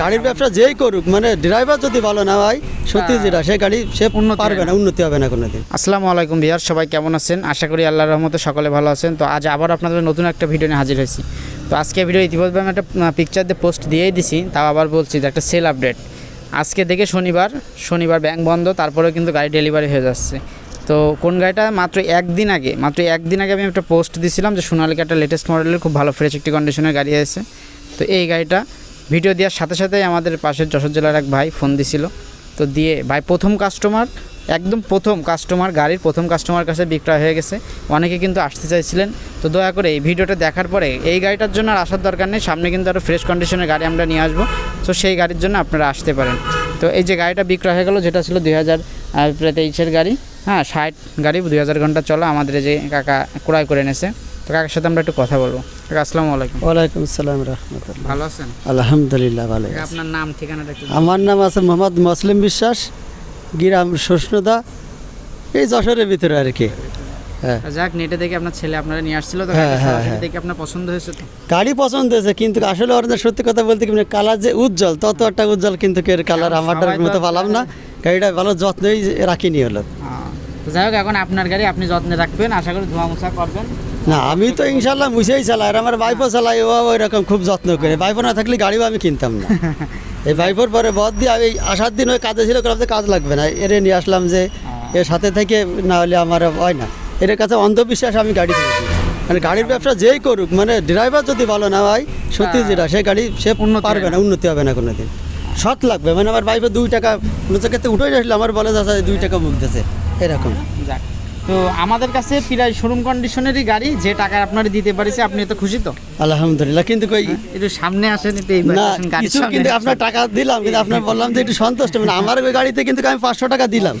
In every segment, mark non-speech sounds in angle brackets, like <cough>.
গাড়ির ব্যবসা যেই করুক মানে ড্রাইভার যদি ভালো না হয় সত্যি যেটা সে গাড়ি সে পারবে না। উন্নতি হবে না কোনোদিন। আসসালামু আলাইকুম বিহার সবাই কেমন আছেন? আশা করি আল্লাহ রহমতে সকলে ভালো আছেন। তো আজ আবার আপনাদের নতুন একটা ভিডিও নিয়ে হাজির হয়েছি। তো আজকে ভিডিও ইতিমধ্যে আমি একটা পিকচার দিয়ে পোস্ট দিয়েই দিছি তাও আবার বলছি যে একটা সেল আপডেট আজকে দেখে শনিবার শনিবার ব্যাংক বন্ধ তারপরেও কিন্তু গাড়ি ডেলিভারি হয়ে যাচ্ছে। তো কোন গাড়িটা? মাত্র একদিন আগে মাত্র একদিন আগে আমি একটা পোস্ট দিয়েছিলাম যে সোনালিকা একটা লেটেস্ট মডেলের খুব ভালো ফ্রেশ একটি কন্ডিশনের গাড়ি আছে তো এই গাড়িটা ভিডিও দেওয়ার সাথে সাথেই আমাদের পাশের যশোর জেলার এক ভাই ফোন দিছিল। তো দিয়ে, ভাই, প্রথম কাস্টমার একদম প্রথম কাস্টমার গাড়ির প্রথম কাস্টমার কাছে বিক্রয় হয়ে গেছে। অনেকে কিন্তু আসতে চাইছিলেন। তো দয়া করে এই ভিডিওটা দেখার পরে, এই গাড়িটার জন্য আর আসার দরকার নেই। সামনে কিন্তু আরও ফ্রেশ কন্ডিশনের গাড়ি আমরা নিয়ে আসব। তো সেই গাড়ির জন্য আপনারা আসতে পারেন। তো এই যে গাড়িটা বিক্রয় হয়ে গেলো, যেটা ছিল দুই হাজার তেইশের গাড়ি হ্যাঁ ষাট গাড়ি, দুই হাজার ঘণ্টা চলো আমাদের যে কাকা ক্রয় করে এনেছে। তো কাকার সাথে আমরা একটু কথা বলব। আসসালামু আলাইকুম। ওয়ালাইকুম আসসালাম রহমতুল্লাহ। ভালো আছেন? আলহামদুলিল্লাহ ভালো আপনার নাম ঠিকানাটা একটু আমার নাম আছে মোহাম্মদ মসলিম বিশ্বাস গিরাম এই যশোরের ভিতরে আর কি। হ্যাঁ। যাক নেটে দেখে আপনার ছেলে আপনারা নিয়ে আসছিল তো হ্যাঁ, হ্যাঁ, সরাসরি। দেখে আপনার পছন্দ হয়েছে তো? গাড়ি পছন্দ হয়েছে কিন্তু আসলে ওর সত্যি কথা বলতে কি কালার যে উজ্জ্বল তত একটা উজ্জ্বল কিন্তু এর কালার আমারটার মতো পালাম না। গাড়িটা ভালো যত্নই রাখিনি হলো। যাই হোক এখন আপনার গাড়ি আপনি যত্নে রাখবেন আশা করি ধোয়া মোছা করবেন। না আমি তো ইনশাল্লাহ মুছেই চালাই আর আমার ভাইপো চালাই ও ওই রকম খুব যত্ন করে। ভাইপো না থাকলে গাড়িও আমি কিনতাম না। <laughs> এই ভাইপোর পরে বদ দিয়ে আমি আসার দিন ওই কাজে ছিল ভাবতে কাজ লাগবে না। এরে নিয়ে আসলাম যে এর সাথে থেকে না হলে আমার হয় না। এর কাছে অন্ধবিশ্বাস আমি গাড়ি কিনেছি। মানে গাড়ির ব্যবসা যেই করুক মানে ড্রাইভার যদি ভালো না হয় সত্যি হ্যাঁ। যেটা সে গাড়ি সে পারবে না উন্নতি হবে না কোনোদিন। সৎ লাগবে। মানে আমার ভাইপো দুই টাকা কোনো জায়গাতে উঠে আসলে আমার বলে যাচ্ছে দুই টাকা মুখ দিয়েছে। এরকম। যাক তো আমাদের কাছে প্রায় শোরুম কন্ডিশনেরই গাড়ি যে টাকা আপনার দিতে পারিছে আপনি তো খুশি তো? আলহামদুলিল্লাহ কিন্তু কই একটু সামনে আসেন একটু এই গাড়ি কিছু কিন্তু আপনার টাকা দিলাম কিন্তু আপনার বললাম যে একটু সন্তুষ্ট মানে আমার ওই গাড়িতে কিন্তু আমি পাঁচশো টাকা দিলাম।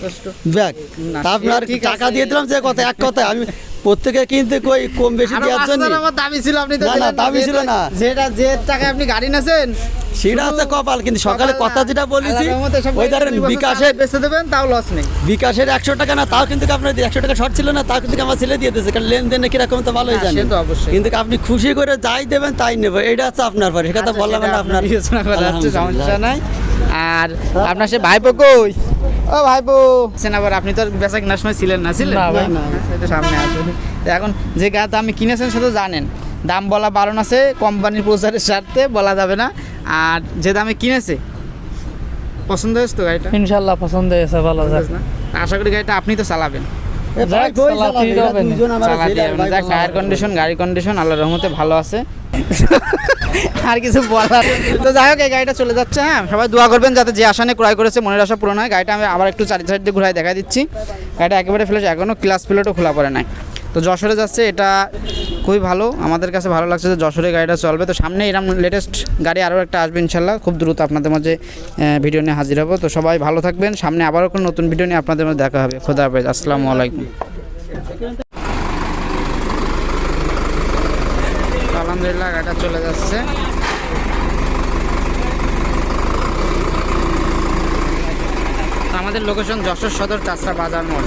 ব্যাক ব্যাগ তা আপনার কি টাকা দিয়ে দিলাম যে কথা এক কথা আমি প্রত্যেকে কিন্তু কই কম বেশি দেওয়ার জন্য আমার দাবি ছিল আপনি তো না, না, দাবি ছিল না। যেটা যে টাকা আপনি গাড়ি নেছেন সেটা হচ্ছে কপাল কিন্তু সকালে কথা যেটা বলেছি ওই ধরেন বিকাশের চালায় দেবেন তাও লস নেই। বিকাশের একশো টাকা না তাও কিন্তু আপনার একশো টাকা শর্ট ছিল না তাও কিন্তু আমার ছেলে দিয়ে দিয়েছে কারণ লেনদেনে কীরকম তো ভালোই হ্যাঁ, তো অবশ্যই। কিন্তু আপনি খুশি করে যাই দেবেন তাই নেব এটা হচ্ছে আপনার পরে সে কথা আচ্ছা, বললাম না আপনার সমস্যা নাই। আর আপনার সে ভাইপো কই? ও ভাইপো। সেন আবার আপনি তো বেচা কেনার সময় ছিলেন না ছিলেন? না, ভাই, না। সেটা সামনে আসুন তো এখন যে গাছ কিনেছেন সেটা জানেন। দাম বলা বারণ আছে কোম্পানির প্রচারের স্বার্থে বলা যাবে না। আর যে দামে কিনেছে পছন্দ হয়েছে তো গাড়িটা? ইনশাল্লাহ পছন্দ হয়েছে ভালো যাক? আশা করি গাড়িটা আপনি তো চালাবেন। কন্ডিশন গাড়ি কন্ডিশন আল্লাহর রহমতে ভালো আছে। আর কিছু বলার তো যাই হোক, এই গাড়িটা চলে যাচ্ছে হ্যাঁ? সবাই দোয়া করবেন যাতে যে আশানে ক্রয় করেছে, মনের আশা পূরণ হয়। গাড়িটা আমি আবার একটু চারি সাইড দিয়ে ঘুরাই দেখা দিচ্ছি। গাড়িটা একেবারে ফ্রেশ এখনও ক্লাস প্লেটও খোলা পড়ে নাই। তো যশোরে যাচ্ছে, এটা খুবই ভালো। আমাদের কাছে ভালো লাগছে যে যশোরে গাড়িটা চলবে। তো সামনে এরকম লেটেস্ট গাড়ি আরও একটা আসবে ইনশাল্লাহ খুব দ্রুত আপনাদের মাঝে ভিডিও নিয়ে হাজির হব। তো সবাই ভালো থাকবেন। সামনে আবারও কোনো নতুন ভিডিও নিয়ে আপনাদের মাঝে দেখা হবে। খোদা হাফেজ। আসসালামু আলাইকুম তো আলহামদুলিল্লাহ গাটা চলে যাচ্ছে। আমাদের লোকেশন যশোর সদর চাষরা বাজার মোড়।